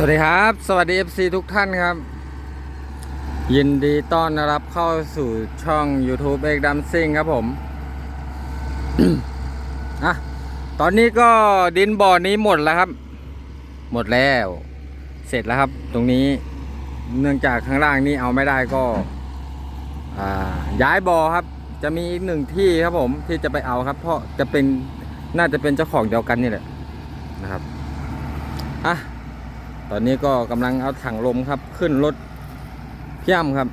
สวัสดีครับ สวัสดี FC ทุกท่านครับ ยินดีต้อนรับเข้าสู่ช่อง YouTube เอกดัมซิงครับผมอะตอนนี้ก็ดินบ่อนี้หมดแล้วครับ หมดแล้ว เสร็จแล้วครับ ตรงนี้เนื่องจากข้างล่างนี้เอาไม่ได้ก็อ่าย้ายบ่อครับ จะมีอีกหนึ่งที่ครับผมที่จะไปเอาครับ เพราะจะเป็นน่าจะเป็นเจ้าของเดียวกันนี่แหละนะครับอะ ตอนนี้ก็กำลังเอาถังลมครับ ขึ้นรถพี่ย่ำครับ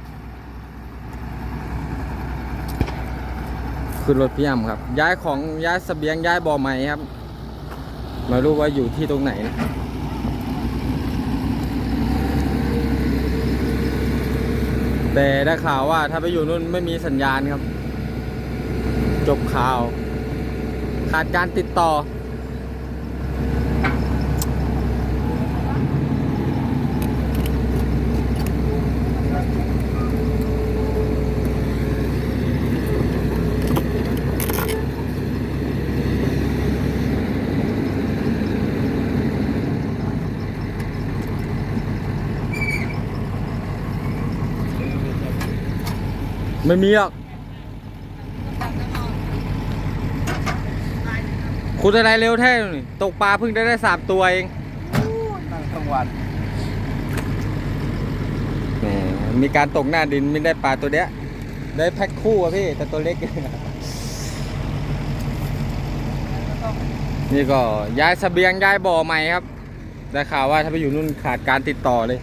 ขึ้นรถพี่ย่ำครับ ย้ายของย้ายเสบียงย้ายบ่อใหม่ครับไม่รู้ว่าอยู่ที่ตรงไหนนะแต่ได้ข่าวว่าถ้าไปอยู่นู่นไม่มีสัญญาณครับ จบข่าว ขาดการติดต่อ ไม่มีหรอก คุณอะไรเร็วแท้นี่ตกปลาเพิ่งได้ได้สามตัวเองนั่งทั้งวันแหมมีการตกหน้าดินไม่ได้ปลาตัวเนี้ย ได้แพ็คคู่อะพี่ แต่ตัวเล็ก นี่ก็ย้ายเสบียงย้ายบ่อใหม่ครับ ได้ข่าวว่าถ้าไปอยู่นู่นขาดการติดต่อเลย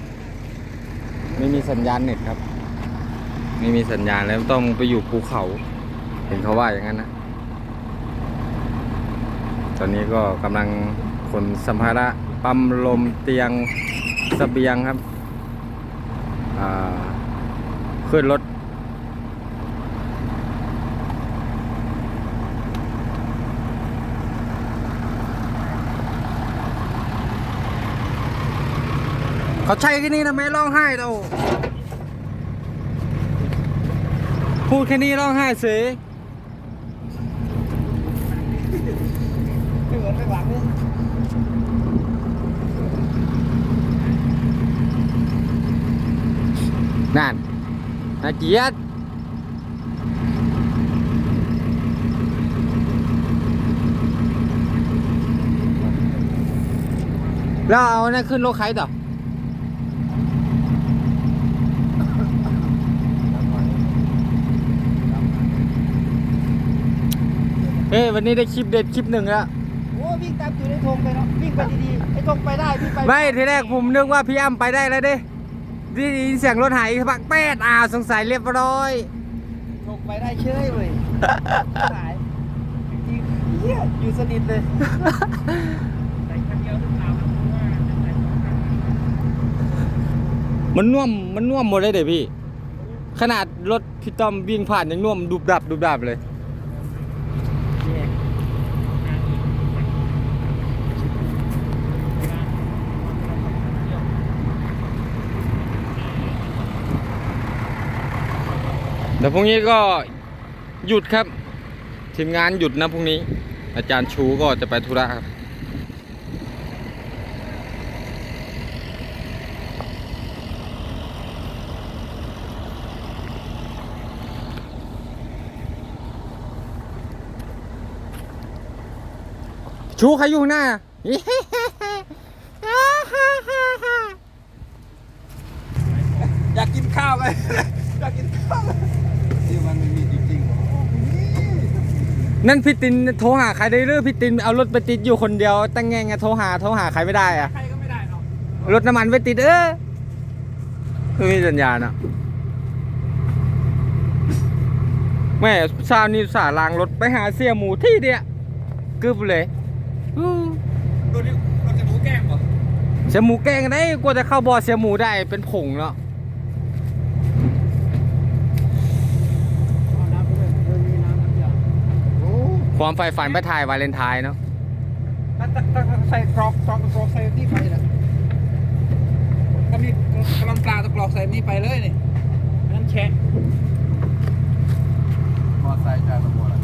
ไม่มีสัญญาณเน็ตครับ ไม่มีสัญญาณแล้วต้องไปอยู่ภูเขา เห็นเขาว่าอย่างนั้นนะ ตอนนี้ก็กำลังขนสัมภาระปั๊มลมเตียงเสบียงครับขึ้นรถเขาใช้แค่นี้นะไม่ร้องไห้เรา พูดแค่นี้ร้องไห้เสียไม่เหมือนไม่หวังเลยนั่นนาเกียรติแล้วเอานั่นขึ้นรถใครต่อ เฮ้ยวันนี้ได้คลิปเด็ดคลิปหนึ่งแล้วโอ้วิ่งตามอยู่ในธงไปเนาะวิ่งไปดีๆไอ้ธงไปได้พี่ไปไม่ทีแรกผมนึกว่าพี่อ้ำไปได้แล้วดิได้ยินเสียงรถหายพักแป๊ดอ้าวสงสัยเรียบร้อยธงไปได้เชยเว้ยหายจริงๆเฮียอยู่สนิทเลยมันน่วมมันน่วมหมดเลยเดี๋ยวพี่ ขนาดรถพี่ต้อมวิ่งผ่านยังน่วมดุบดับดุบดับเลย เดี๋ยวพรุ่งนี้ก็หยุดครับ ทีมงานหยุดนะพรุ่งนี้ อาจารย์ชูก็จะไปธุระครับชูใครอยู่ข้างหน้า อยากกินข้าวไหมอยากกินข้าวไหม ที่มันไม่มีจริงๆหรอนั่นพี่ตินโทรหาใครได้หรือพี่ตินเอารถไปติดอยู่คนเดียว ตั้งแงงอะโทรหาโทรหาใครไม่ได้อะใครก็ไม่ได้เนาะรถน้ำมันไปติดเออไม่มีสัญญาณอะแม่เช้านี้สาห์ล้างรถไปหาเสียหมูที่เดียวกึบเลยอู้โดนโดนจะหมูแกล้งป่ะเสียหมูแกล้งได้กว่าจะเข้าบ่อเสียหมูได้เป็นผงเนาะ น้ำไปเลยเออมีน้ำน้ำยาโอ้ ความใฝ่ฝันไปถ่ายวาเลนไทน์เนาะถ้าถ้าถ้าใส่กรอกกรอกกรอกใส่นี่ไปนะถ้ามีกระลำปลาตะกรอกใส่นี่ไปเลยนี่นั่นแช่มอไซค์จานละหมดละ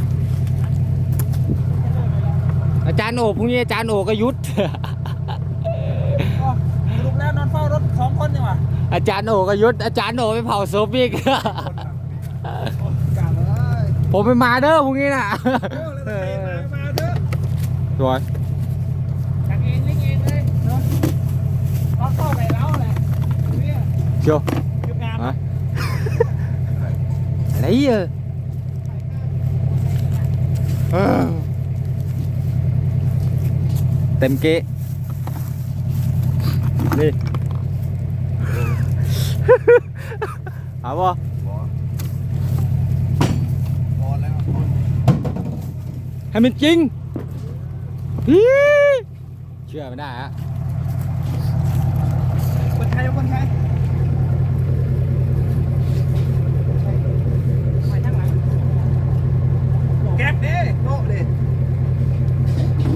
อาจารย์โอพรุ่งนี้อาจารย์โอก็ยุดอ๋อสรุปแล้วคนนี่หว่าอาจารย์โอก็ยุดอาจารย์โอไปเผาศพอีกกาเลย ผมไปมาเด้อพรุ่งนี้น่ะโอ้แล้วใครมามาเถอะสวยจังเองเล่นเองเลยเนาะก็เข้าไปแล้วแหละเนี่ยเชียวคืองานฮะอะไรเออเออเต็มเกะนี่ เอาบ่ พอแล้ว ให้มันจริงฮี่เชื่อไม่ได้ฮะคนไทยคนไทยไปทางหลังแก๊ปดิโต๊ะดิ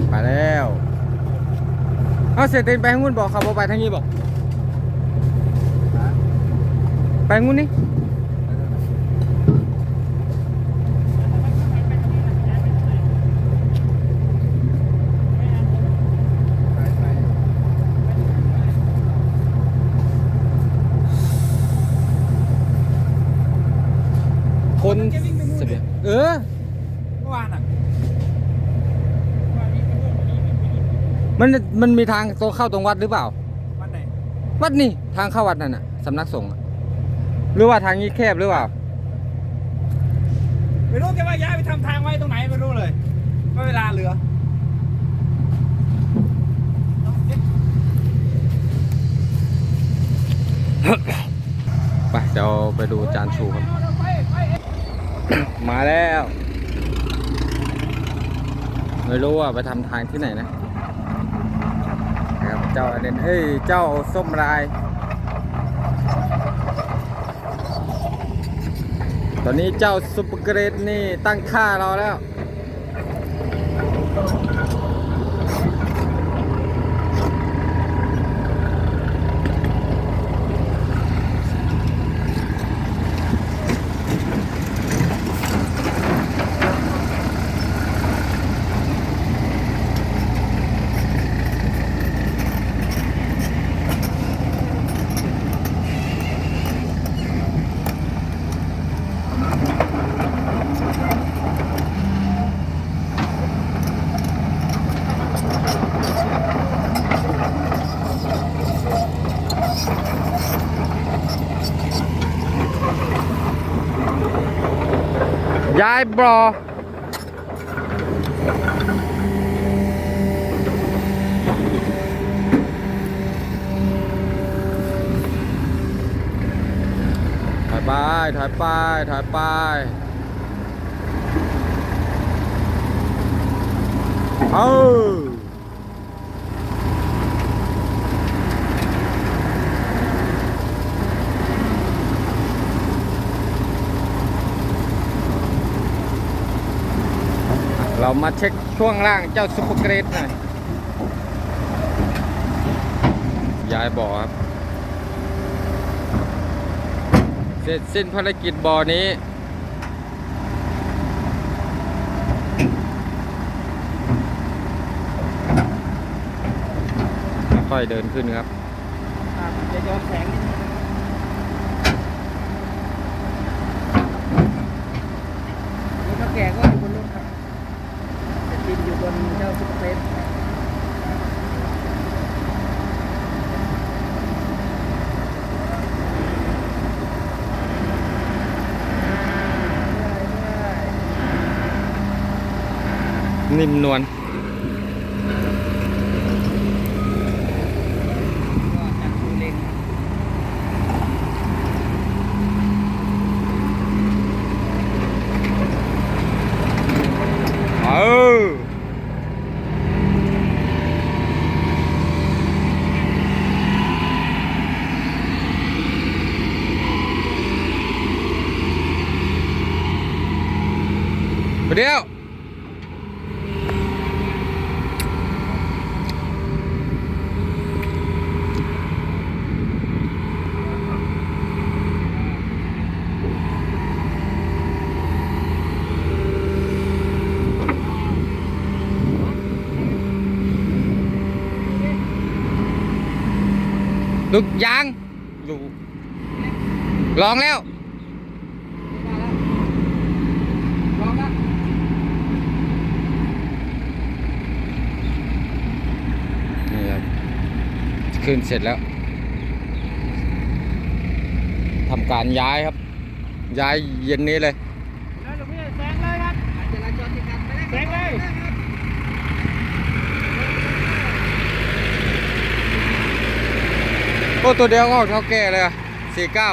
ไปแล้วเอาเสร็จเต็นไปทางนู้นบอกขับรถไปทางนี้บอกไปทางนู้นนี่คนเสบียงเออ เมื่อวานอะ มันมันมีทางตรงเข้าตรงวัดหรือเปล่า วันไหนวัดนี่ทางเข้าวัดนั่นน่ะสำนักสงฆ์อะหรือว่าทางนี้แคบหรือเปล่า ไม่รู้แกว่าย้ายไปทำทางไว้ตรงไหนไม่รู้เลยว่าเวลาเหลือไปเดี๋ยวไปดูจานชูกันมาแล้ว ไม่รู้ว่าไปทำทางที่ไหนนะนะครับ เจ้าอเดนเฮ้ยเจ้าส้มลาย ตอนนี้เจ้าซุปเปอร์เกรดนี่ตั้งค่าเราแล้ว ยายบรอถอยไปถอยไปถอยไปเอา มาเช็คช่วงล่างเจ้าซุปเปอร์เกรดหน่อยย้ายบ่อครับ เสร็จสิ้นภารกิจบ่อนี้ ค่อยเดินขึ้นครับจะย้อนแสงนิดนึงนี่เขาแก่ก็อยู่บนรถครับจะติดอยู่บนเจ้าซุปเปอร์เฟสได้ได้ นิ่มนวลก็จัดดูเลนเออเดี๋ยว ลูกยางดูลองแล้วลองนะนี่ครับขึ้นเสร็จแล้วทำการย้ายครับ ย้ายเย็นนี้เลย แล้วหลวงพี่แซงเลยครับแซงเลย โอ้ตัวเดียวก็ออกเท่าแก่เลยอะสี่เก้า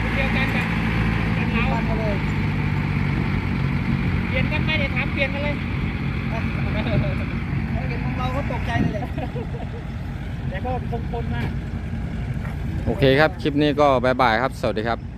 คนเดียวกันกับกันเราปันมาเลยเปลี่ยนกันไม่ได้ถามเปลี่ยนกันเลยเห็นของเราก็ตกใจเลยแหละแต่ก็คงคนมากโอเคครับ คลิปนี้ก็บายบายครับ สวัสดีครับ